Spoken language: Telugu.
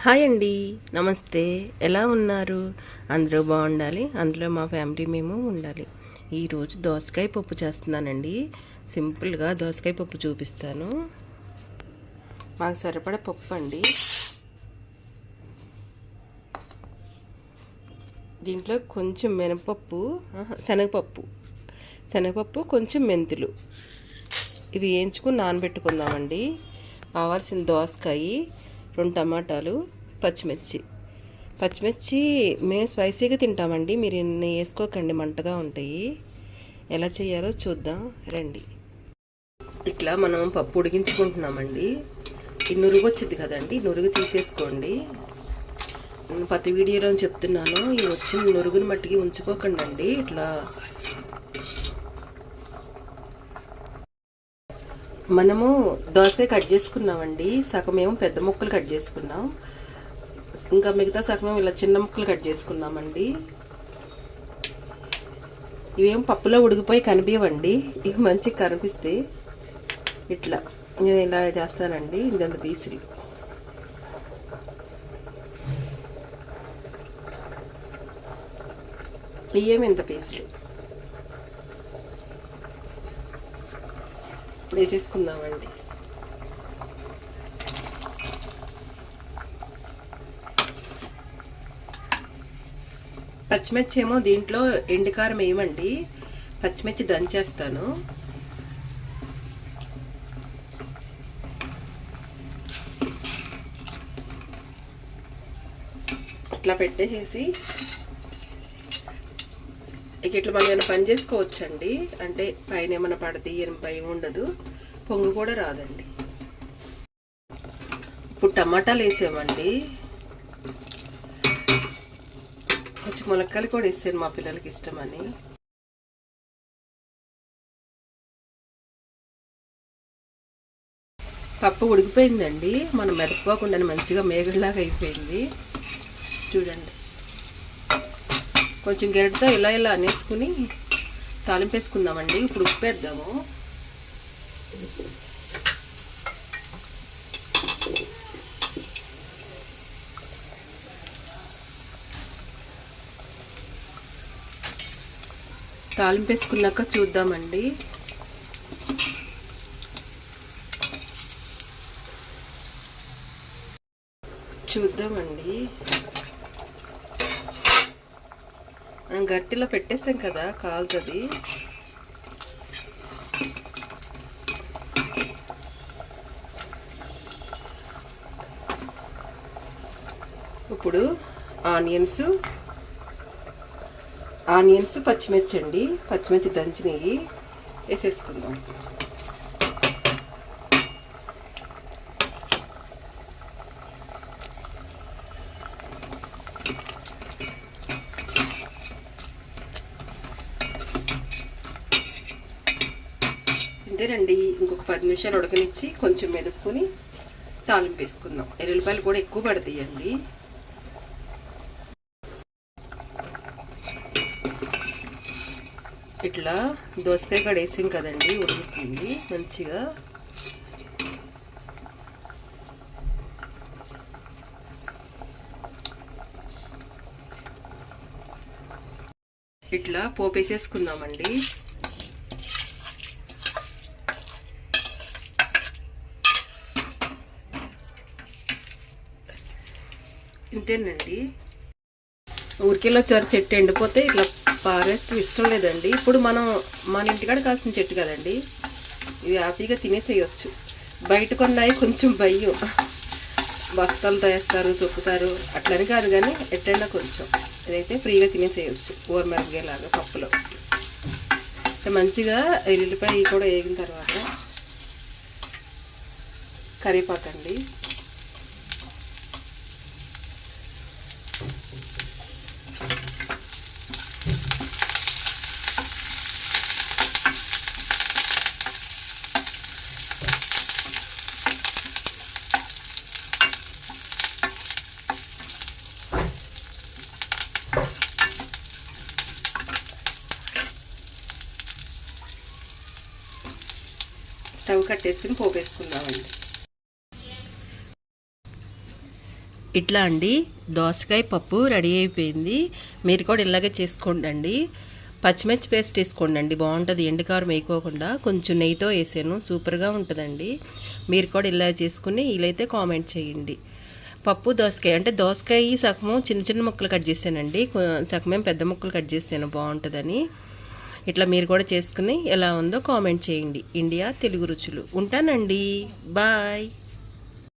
హాయ్ అండి. నమస్తే. ఎలా ఉన్నారు? అందరూ బాగుండాలి. అందులో మా ఫ్యామిలీ మేము ఉండాలి. ఈరోజు దోసకాయ పప్పు చేస్తున్నానండి. సింపుల్గా దోసకాయ పప్పు చూపిస్తాను. మాకు సరిపడ పప్పు అండి. దీంట్లో కొంచెం మినపప్పు శనగపప్పు. శనగపప్పు కొంచెం మెంతులు. ఇవి వేయించుకుని నానబెట్టుకుందామండి. కావాల్సిన దోసకాయ రెండు టమాటాలు పచ్చిమిర్చి. పచ్చిమిర్చి మేము స్పైసీగా తింటామండి. మీరు ఇన్ని వేసుకోకండి మంటగా ఉంటాయి. ఎలా చేయాలో చూద్దాం. రండి. ఇట్లా మనం పప్పు ఉడికించుకుంటున్నామండి. ఈ నురుగు వచ్చింది కదండి నురుగు తీసేసుకోండి. ప్రతి వీడియోలో చెప్తున్నాను ఈ వచ్చిన నురుగుని మట్టికి ఉంచుకోకండి అండి ఇట్లా మనము దోసకాయ కట్ చేసుకున్నామండి. సగం ఏమో పెద్ద ముక్కలు కట్ చేసుకున్నాం. ఇంకా మిగతా సగం ఇలా చిన్న ముక్కలు కట్ చేసుకున్నామండి. ఇవేం పప్పులో ఉడికిపోయి కనిపించవండి ఇవి మంచిగా కనిపిస్తే ఇట్లా నేను ఇలా చేస్తానండి. ఇంత పీసులు ఇవేమి ఇంత పీసులు. వేసేసుకుందామండి పచ్చిమిర్చి ఏమో దీంట్లో ఎండుకారం వేయమండి. పచ్చిమిర్చి దంచేస్తాను. ఇట్లా పెట్టేసేసి ఇక ఇట్లా మనం ఏమైనా పని చేసుకోవచ్చండి? అంటే పైన ఏమైనా పడితే ఏం భయం ఉండదు. పొంగు కూడా రాదండి. ఇప్పుడు టమాటాలు వేసామండి. కొంచెం ములక్కాయలు కూడా వేసాను మా పిల్లలకి ఇష్టమని. పప్పు ఉడికిపోయిందండి. మనం మెదకపోకుండా మంచిగా మేగడలాగా అయిపోయింది. చూడండి. కొంచెం గెరటితో ఇలా ఇలా అనేసుకుని తాలింపు వేసుకుందామండి ఇప్పుడు ఉప్పు వేద్దాము తాలింపు వేసుకున్నాక చూద్దామండి. చూద్దామండి. మనం గట్టిలో పెట్టేసాం కదా కాలుతుంది. ఇప్పుడు ఆనియన్స్ ఆనియన్స్ పచ్చిమిర్చి అండి పచ్చిమిర్చి దంచినవి వేసేసుకుందాం. ఇంతేనండి ఇంకొక పది నిమిషాలు ఉడకనిచ్చి కొంచెం మెదుపుకొని తాలింపు వేసుకుందాం ఎల్లుల్లిపాయలు కూడా ఎక్కువ పడతాయండి. ఇట్లా దోసకాయ కూడా వేసాం కదండి ఉడుకుతుంది మంచిగా. ఇట్లా పోపేసేసుకుందామండి. ఇంతేనండి ఊరికెళ్ళి వచ్చారు చెట్టు ఎండిపోతే ఇట్లా పారేస్తే ఇష్టం లేదండి. ఇప్పుడు మనం మన ఇంటికాడ కాసిన చెట్టు కదండి. ఇవి హ్యాపీగా తినేసేయచ్చు. బయట కొన్నాయి కొంచెం భయం. బస్తాలు తయారు చొప్పుతారు. అట్లని కాదు కానీ ఎట్టైనా కొంచెం. ఇదైతే ఫ్రీగా తినేసేయచ్చు. ఊరమిరపకాయలాగా పప్పులో. మంచిగా ఎల్లుల్లిపాయ కూడా వేగిన తర్వాత కరివేపాకండి. స్టవ్ కట్టేసుకుని పోపేసుకుందామండి. ఇట్లా అండి దోసకాయ పప్పు రెడీ అయిపోయింది. మీరు కూడా ఇలాగే చేసుకోండి అండి పచ్చిమిర్చి పేస్ట్ వేసుకోండి అండి బాగుంటుంది. ఎండుకారం వేయకోకుండా కొంచెం నెయ్యితో వేసాను సూపర్గా ఉంటుందండి. మీరు కూడా ఇలా చేసుకుని వీలైతే కామెంట్ చేయండి. పప్పు దోసకాయ అంటే దోసకాయ సగము చిన్న చిన్న ముక్కలు కట్ చేశానండి. సగమేం పెద్ద ముక్కలు కట్ చేశాను బాగుంటుందని. ఇట్లా మీరు కూడా చేసుకుని ఎలా ఉందో కామెంట్ చేయండి. ఇండియా తెలుగు రుచులు. ఉంటానండి. బాయ్.